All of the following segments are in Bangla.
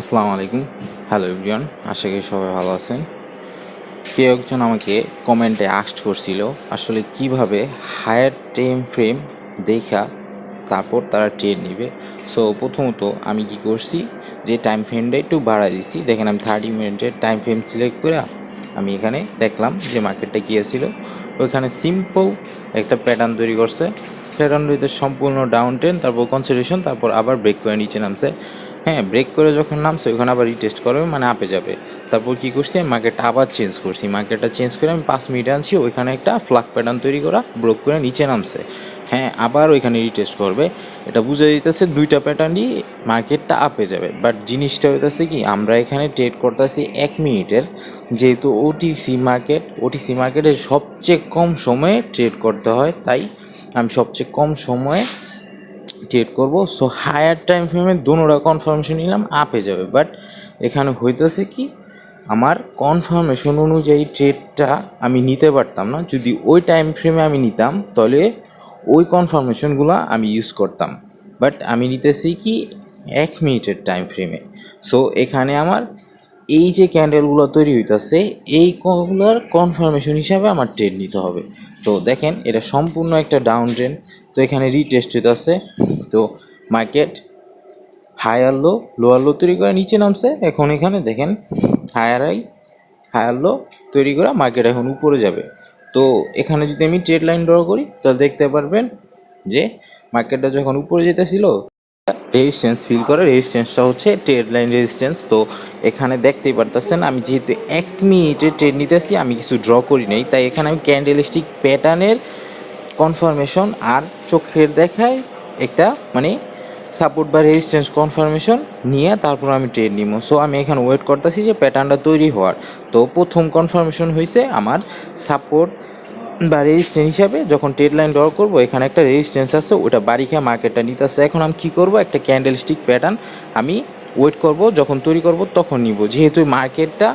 আসসালামু আলাইকুম। হ্যালো এভরিওয়ান আশা করি সবাই ভালো আছেন। কেউ একজন আমাকে কমেন্টে আস্ট করছিল, আসলে কীভাবে হায়ার টাইম ফ্রেম দেখা, তারপর তারা ট্রেড নেবে। সো প্রথমত আমি কি করছি, যে টাইম ফ্রেমটা একটু বাড়াই দিচ্ছি। দেখেন আমি থার্টি মিনিটের টাইম ফ্রেম সিলেক্ট করে আমি এখানে দেখলাম যে মার্কেটটা কী ওইখানে সিম্পল একটা প্যাটার্ন তৈরি করছে। প্যাটার্ন সম্পূর্ণ ডাউন টেন তারপর কনসিডারেশন তারপর আবার ব্রেক করে নিচে নামছে। হ্যাঁ ব্রেক করে যখন নামছে ওখানে আবার রিটেস্ট করবে মানে আপে যাবে। তারপর কি করছি, আমি মার্কেটটা আবার চেঞ্জ করছি। মার্কেটটা চেঞ্জ করে আমি পাঁচ মিনিট আনছি, ওইখানে একটা ফ্লাক প্যাটার্ন তৈরি করা ব্রোক করে নিচে নামছে। হ্যাঁ আবার ওইখানে রিটেস্ট করবে। এটা বুঝে দিতেছে দুইটা প্যাটার্নই মার্কেটটা আপে যাবে। বাট জিনিসটা হইতেছে কি, আমরা এখানে ট্রেড করতেছি এক মিনিটের। যেহেতু ওটিসি মার্কেট ওটিসি মার্কেটে সবচেয়ে কম সময়ে ট্রেড করতে হয়, তাই আমি সবচেয়ে কম সময়ে ট্রেড করব। সো হায়ার টাইম ফ্রেমে দুটোটা কনফার্মেশন নিলাম আপে যাবে। বাট এখানে হইতেছে কি, আমার কনফার্মেশন অনুযায়ী ট্রেডটা আমি নিতে পারতাম না। যদি ওই টাইম ফ্রেমে আমি নিতাম, তাহলে ওই কনফার্মেশনগুলো আমি ইউজ করতাম। বাট আমি নিতেছি কি, এক মিনিটের টাইম ফ্রেমে সো এখানে আমার এই যে ক্যান্ডেলগুলো তৈরি হইতেছে এইগুলোর কনফার্মেশন হিসাবে আমার ট্রেড নিতে হবে। তো দেখেন, এটা সম্পূর্ণ একটা ডাউন ট্রেন তো এখানে রিটেস্ট হইতেছে। তো market higher low, lower low তৈরি করে নিচে নামছে। এখন এখানে দেখেন হায়ার হাই, হায়ার লো তৈরি করা মার্কেট এখন উপরে যাবে। তো এখানে যদি আমি ট্রেড লাইন ড্র করি, তাহলে দেখতে পারবেন যে মার্কেটটা যখন উপরে যেতেছিল রেজিস্ট্যান্স ফিল করে। রেজিস্ট্যান্সটা হচ্ছে ট্রেড লাইন রেজিস্ট্যান্স তো এখানে দেখতেই পারতেছেন, আমি যেহেতু এক মিনিটে ট্রেড নিতেছি, আমি কিছু ড্র করি নাই। তাই এখানে আমি ক্যান্ডেলিস্টিক প্যাটার্নের কনফার্মেশন আর চোখের দেখায় একটা মানে সাপোর্ট বা রেজিস্ট্যান্স কনফার্মেশন নিয়ে তারপর আমি ট্রেড নিব। সো আমি এখানে ওয়েট করতেছি যে প্যাটার্নটা তৈরি হওয়ার। তো প্রথম কনফার্মেশন হয়েছে আমার সাপোর্ট বা রেজিস্ট্যান্স হিসাবে যখন ট্রেড লাইন ড্র করব, এখানে একটা রেজিস্ট্যান্স আছে, ওটা বাড়ি খেয়ে মার্কেটটা নিতে আসছে এখন আমি কী করব? একটা ক্যান্ডেল স্টিক প্যাটার্ন আমি ওয়েট করব, যখন তৈরি করব তখন নিব। যেহেতু মার্কেটটা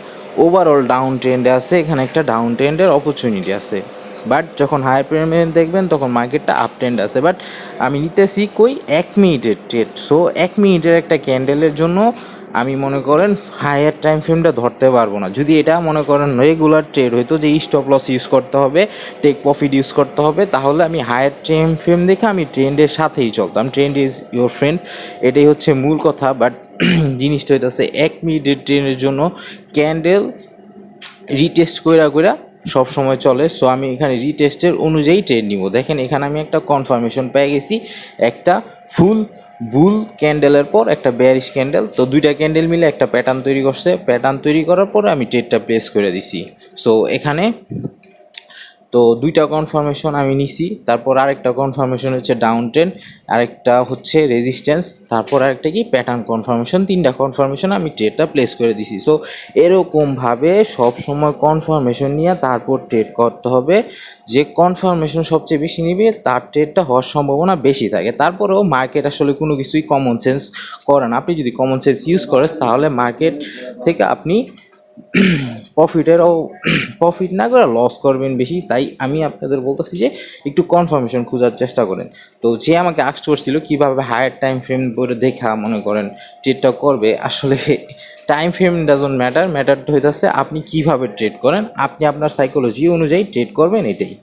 ওভারঅল ডাউন ট্রেন্ডে আছে, এখানে একটা ডাউন ট্রেন্ডের অপরচুনিটি আছে। বাট যখন হায়ার প্রিমিয়াম দেখবেন, তখন মার্কেটটা আপ ট্রেন্ড আছে। বাট আমি নিতেছি কই, এক মিনিটের ট্রেড সো এক মিনিটের একটা ক্যান্ডেলের জন্য আমি মনে করেন হায়ার টাইম ফ্রেমটা ধরতে পারব না। যদি এটা মনে করেন রেগুলার ট্রেড হইতো যে স্টপ লস ইউজ করতে হবে টেক প্রফিট ইউজ করতে হবে, তাহলে আমি হায়ার টাইম ফ্রেম দেখে আমি ট্রেন্ডের সাথেই চলতাম। ট্রেন্ড ইজ ইউর ফ্রেন্ড এটাই হচ্ছে মূল কথা। বাট জিনিসটা হইতেছে, এক মিনিটের ট্রেনের জন্য ক্যান্ডেল রিটেস্ট কইরা কইরা সব সময় চলে সো আমি এখানে রিটেস্টের অনুযায়ী ট্রেড নিব। দেখেন, এখানে আমি একটা কনফার্মেশন পেয়ে গেছি, একটা ফুল বুল ক্যান্ডেলের পর একটা ব্যারিশ ক্যান্ডেল তো দুইটা ক্যান্ডেল মিলে একটা প্যাটার্ন তৈরি করছে। প্যাটার্ন তৈরি করার পর আমি ট্রেডটা প্লেস করে দিছি। সো এখানে তো দুইটা কনফার্মেশন আমি নিছি, তারপর আরেকটা কনফার্মেশন হচ্ছে ডাউন ট্রেন আরেকটা হচ্ছে রেজিস্ট্যান্স তারপর আরেকটা কি প্যাটার্ন কনফার্মেশন তিনটা কনফার্মেশন আমি ট্রেডটা প্লেস করে দিছি। সো এরকমভাবে সব সময় কনফার্মেশন নিয়ে তারপর ট্রেড করতে হবে। যে কনফার্মেশন সবচেয়ে বেশি নিবে, তার ট্রেডটা হওয়ার সম্ভাবনা বেশি থাকে। তারপরেও মার্কেট আসলে কোনো কিছুই কমন সেন্স করে না। আপনি যদি কমন সেন্স ইউজ করেন তাহলে মার্কেট থেকে আপনি প্রফিটেরও প্রফিট না করে লস করবেন বেশি, তাই আমি আপনাদের বলতেছি যে একটু কনফার্মেশন খোঁজার চেষ্টা করেন। তো যে আমাকে আক্স করছিল কীভাবে হায়ার টাইম ফ্রেম করে দেখা মনে করেন ট্রেডটা করবে, আসলে টাইম ফ্রেম ডাজন্ট ম্যাটার ম্যাটারটা হইতেছে আপনি কীভাবে ট্রেড করেন, আপনি আপনার সাইকোলজি অনুযায়ী ট্রেড করবেন এটাই।